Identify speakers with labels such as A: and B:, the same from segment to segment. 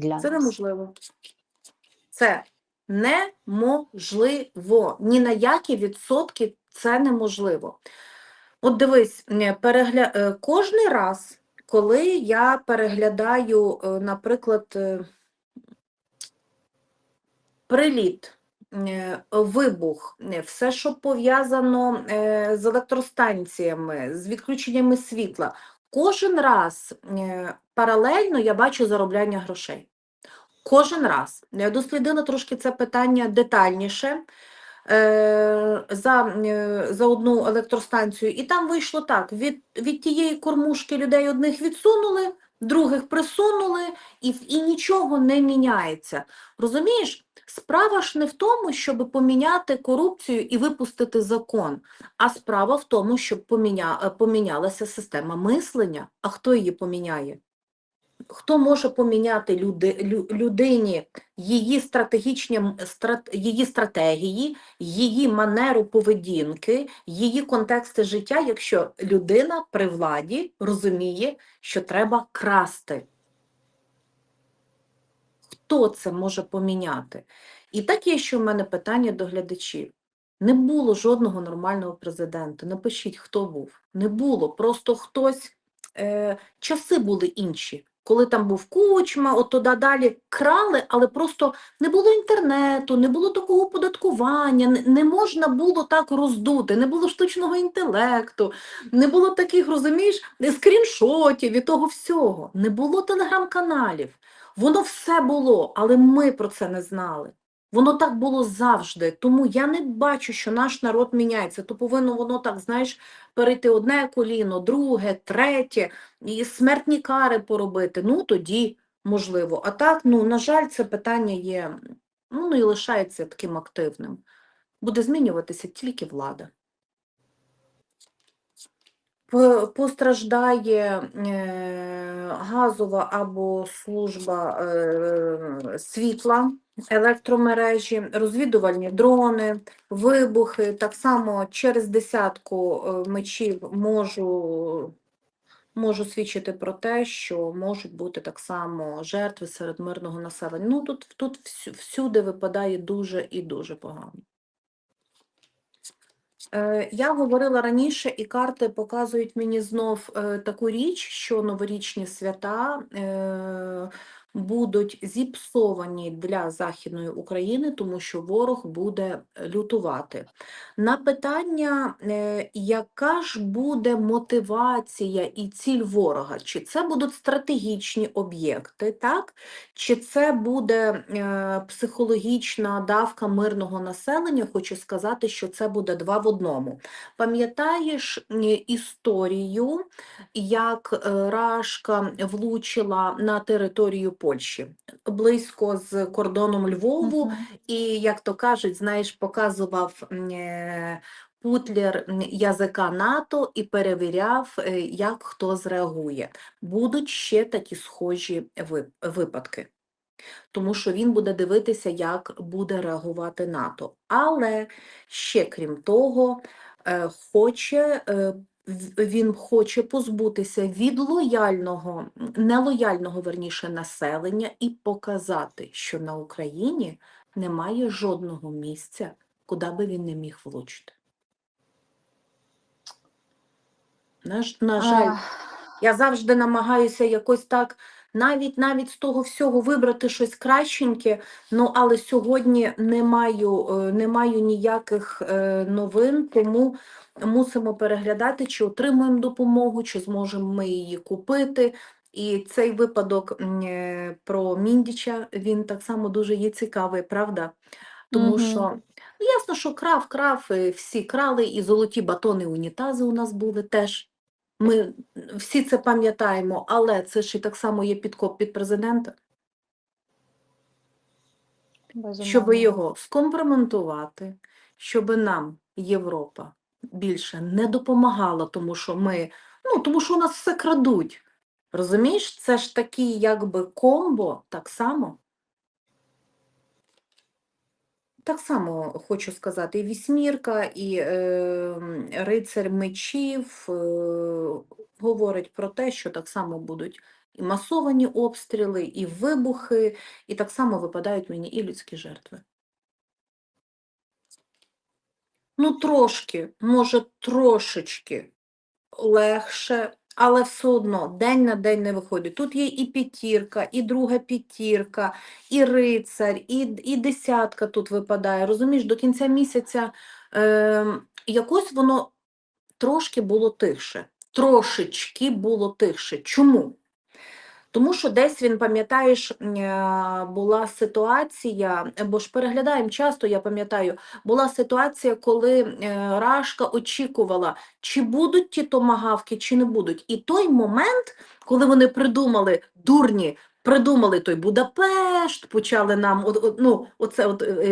A: для
B: Це
A: нас.
B: неможливо. Це неможливо. Ні на які відсотки це неможливо. От дивись, перегля... е, кожний раз, коли я переглядаю, е, наприклад, е, приліт, вибух, все, що пов'язано з електростанціями, з відключеннями світла, кожен раз е, паралельно я бачу заробляння грошей. Кожен раз. Я дослідила трошки це питання детальніше е, за, е, за одну електростанцію, і там вийшло так: від, від тієї кормушки людей одних відсунули, других присунули, і, і нічого не міняється. Розумієш? Справа ж не в тому, щоб поміняти корупцію і випустити закон, а справа в тому, щоб поміня, е, помінялася система мислення. А хто її поміняє? Хто може поміняти люди, людині її стратегічні страт, її стратегії, її манеру поведінки, її контексти життя, якщо людина при владі розуміє, що треба красти? Хто це може поміняти? І таке, що в мене питання до глядачів. Не було жодного нормального президента. Напишіть, хто був. Не було. Просто хтось. Е, часи були інші. Коли там був кучма, от туди далі крали, але просто не було інтернету, не було такого оподаткування, не можна було так роздути, не було штучного інтелекту, не було таких, розумієш, скріншотів і того всього. Не було телеграм-каналів. Воно все було, але ми про це не знали. Воно так було завжди. Тому я не бачу, що наш народ міняється. То повинно воно так, знаєш, перейти одне коліно, друге, третє, і смертні кари поробити. Ну, тоді можливо. А так, ну, на жаль, це питання є, ну, ну і лишається таким активним. Буде змінюватися тільки влада. Постраждає е, газова або служба е, світла, електромережі, розвідувальні дрони, вибухи. Так само через десятку е, мечів можу, можу свідчити про те, що можуть бути так само жертви серед мирного населення. Ну, тут, тут всюди випадає дуже і дуже погано. Е, Я говорила раніше, і карти показують мені знов е, таку річ, що новорічні свята е, будуть зіпсовані для Західної України, тому що ворог буде лютувати. На питання, е, яка ж буде мотивація і ціль ворога? Чи це будуть стратегічні об'єкти, так? Чи це буде е, психологічна давка мирного населення? Хочу сказати, що це буде два в одному. Пам'ятаєш е, історію, як е, Рашка влучила на територію Польщі близько з кордоном Львову,
A: Мгм.
B: і, як то кажуть, знаєш, показував е, Путлер язика НАТО і перевіряв, е, як хто зреагує. Будуть ще такі схожі випадки. Тому що він буде дивитися, як буде реагувати НАТО. Але ще крім того, е, хоче, він хоче позбутися від лояльного, нелояльного верніше населення і показати, що на Україні немає жодного місця, куди би він не міг влучити. На, на жаль, я завжди намагаюся якось так, навіть навіть з того всього вибрати щось кращеньке, ну але сьогодні не маю, е, не маю ніяких е, новин, тому мусимо переглядати, чи отримуємо допомогу, чи зможемо ми її купити. І цей випадок е, про Міндіча, він так само дуже є цікавий, правда? Тому
A: Мгм.
B: що ну, ясно, що крав, крав, всі крали, і золоті батони, унітази у нас були теж. Ми всі це пам'ятаємо, але це ж і так само є підкоп під президента, щоб його скомпроментувати, щоб нам Європа більше не допомагала, тому що ми, ну, тому що у нас все крадуть. Розумієш, це ж такий якби комбо, так само. Так само хочу сказати, і вісьмірка, і е, рицар мечів е, говорить про те, що так само будуть і масовані обстріли, і вибухи, і так само випадають мені і людські жертви. Ну, трошки, може, трошечки легше, але все одно день на день не виходить. Тут є і п'ятірка, і друга п'ятірка, і рицар, і, і десятка тут випадає. Розумієш, до кінця місяця е, якось воно трошки було тихше. Трошечки було тихше. Чому? Тому що десь він, пам'ятаєш, е, була ситуація, бо ж переглядаємо часто, я пам'ятаю, була ситуація, коли е, Рашка очікувала, чи будуть ті томагавки, чи не будуть. І той момент, коли вони придумали, дурні, придумали той Будапешт, почали нам от, ну, оце от, е, е,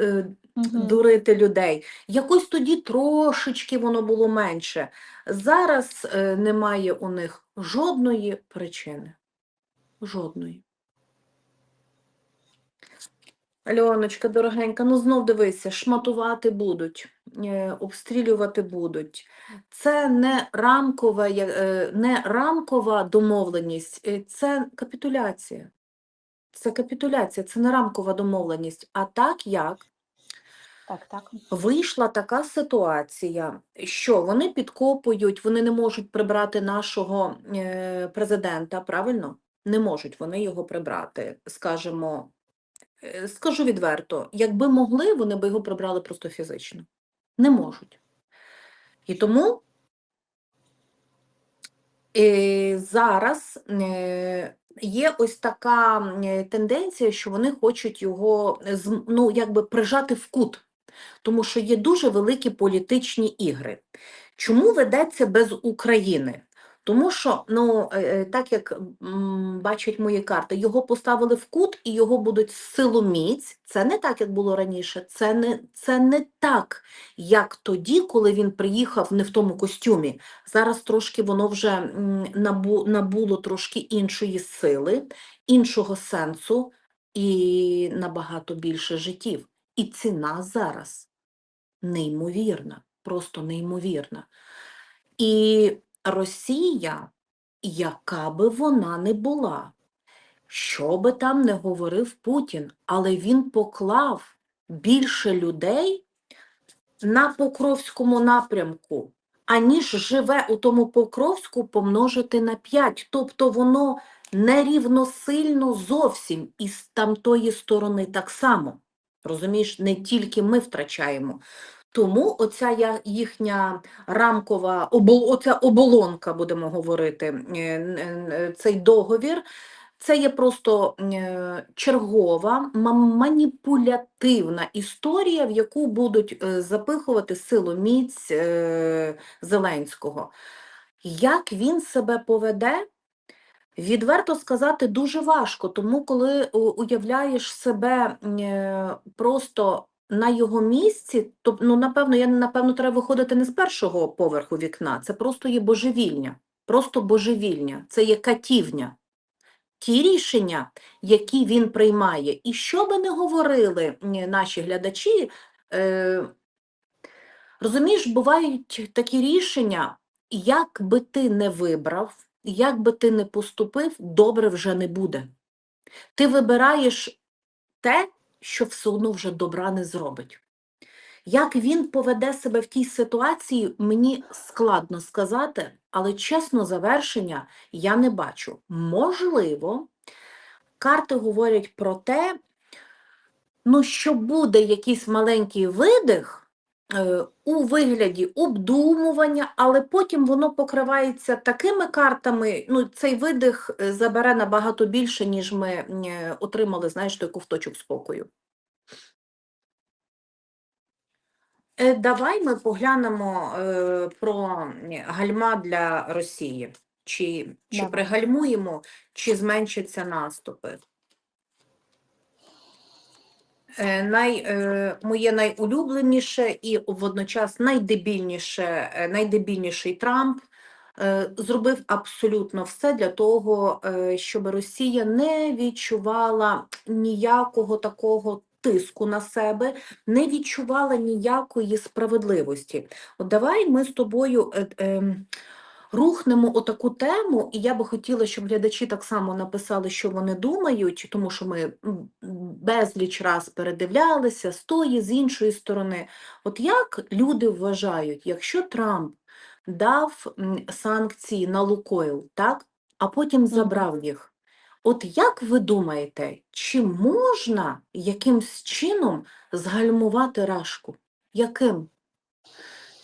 B: е, дурити людей. Якось тоді трошечки воно було менше. Зараз е, немає у них жодної причини. Жодної. Альоночка, дорогенька, ну знов дивися, шматувати будуть, е, обстрілювати будуть. Це не рамкова, е, не рамкова домовленість, це капітуляція. Це капітуляція, це не рамкова домовленість. А так як
A: Так, так.
B: Вийшла така ситуація, що вони підкопують, вони не можуть прибрати нашого е, президента, правильно? Не можуть вони його прибрати, скажімо, е, скажу відверто, якби могли, вони би його прибрали просто фізично. Не можуть. І тому е, зараз є ось така тенденція, що вони хочуть його ну, якби прижати в кут тому що є дуже великі політичні ігри. Чому ведеться без України? Тому що, ну, е, е, так як бачать мої карти, його поставили в кут і його будуть силоміць. Це не так, як було раніше. Це не, це не так, як тоді, коли він приїхав не в тому костюмі. Зараз трошки воно вже набу, набуло трошки іншої сили, іншого сенсу і набагато більше життів. І ціна зараз неймовірна, просто неймовірна. І Росія, яка би вона не була, що би там не говорив Путін, але він поклав більше людей на Покровському напрямку, аніж живе у тому Покровську помножити на 5. Тобто воно нерівносильно зовсім із тамтої сторони так само. Розумієш, не тільки ми втрачаємо. Тому оця їхня рамкова оця оболонка, будемо говорити, е, н- н- цей договір, це є просто е, чергова маніпулятивна історія, в яку будуть е, запихувати силоміць е, Зеленського. Як він себе поведе? Відверто сказати дуже важко, тому коли уявляєш себе е, просто на його місці, то ну, напевно, я напевно треба виходити не з першого поверху вікна, це просто є божевільня, просто божевільня, це є катівня. Ті рішення, які він приймає, і що би не говорили е, наші глядачі, е, розумієш, бувають такі рішення, як би ти не вибрав, як би ти не поступив, добре вже не буде. Ти вибираєш те, що все одно вже добра не зробить. Як він поведе себе в тій ситуації, мені складно сказати, але чесно, завершення я не бачу. Можливо, карти говорять про те, ну, що буде якийсь маленький видих у вигляді обдумування, але потім воно покривається такими картами, ну, цей видих е, забере набагато більше, ніж ми е, отримали, знаєш, той ковточок спокою. Е, Давай ми поглянемо е, про е, гальма для Росії. Чи, чи пригальмуємо, чи зменшаться наступи. Е, Най, е, моє найулюбленіше і водночас найдебільніше, е, найдебільніший Трамп е, зробив абсолютно все для того, е, щоб Росія не відчувала ніякого такого тиску на себе, не відчувала ніякої справедливості. От давай ми з тобою е, ем, рухнемо отаку тему, і я би хотіла, щоб глядачі так само написали, що вони думають, тому що ми безліч раз передивлялися з тої, з іншої сторони. От як люди вважають, якщо Трамп дав санкції на Лукойл, так, а потім забрав їх, от як ви думаєте, чи можна якимсь чином згальмувати рашку? Яким?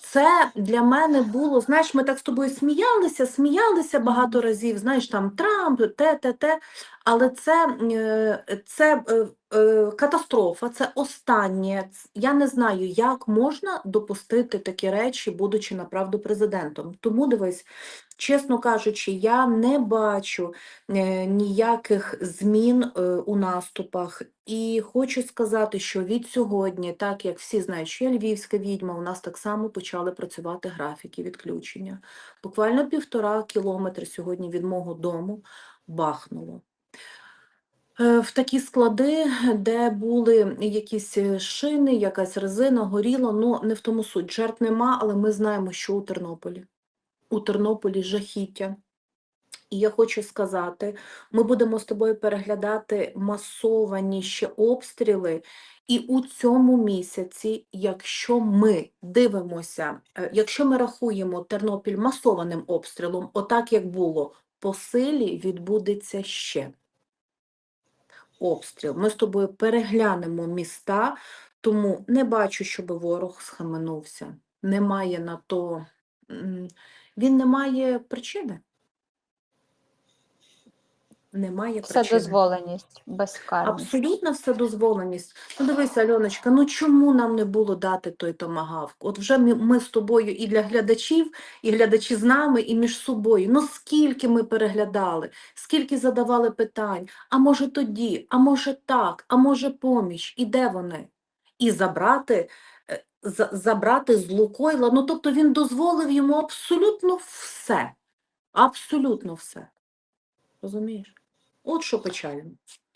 B: Це для мене було, знаєш, ми так з тобою сміялися, сміялися багато разів, знаєш, там Трамп, те, те, те, але це, е, це е, катастрофа, це останнє. Я не знаю, як можна допустити такі речі, будучи направду президентом. Тому дивись, чесно кажучи, я не бачу е, ніяких змін е, у наступах. І хочу сказати, що від сьогодні, так як всі знають, що я львівська відьма, у нас так само почали працювати графіки відключення. Буквально півтора кілометри сьогодні від мого дому бахнуло. Е, В такі склади, де були якісь е, шини, якась резина, горіло, ну не в тому суть. Жертв нема, але ми знаємо, що у Тернополі. У Тернополі жахіття. І я хочу сказати, ми будемо з тобою переглядати масовані ще обстріли. І у цьому місяці, якщо ми дивимося, е, якщо ми рахуємо Тернопіль масованим обстрілом, отак як було, по силі відбудеться ще обстріл. Ми з тобою переглянемо міста, тому не бачу, щоб ворог схаменувся. Немає на то, він не має причини. Немає причини.
A: Вседозволеність, безкарність.
B: Абсолютно вседозволеність. Ну дивися, Альоночка, ну чому нам не було дати той томагавк? От вже ми, ми з тобою і для глядачів, і глядачі з нами, і між собою. Ну скільки ми переглядали, скільки задавали питань, а може тоді, а може так, а може поміч, і де вони? І забрати, е, забрати з Лукойла, ну тобто він дозволив йому абсолютно все, абсолютно все. Розумієш? От що печально.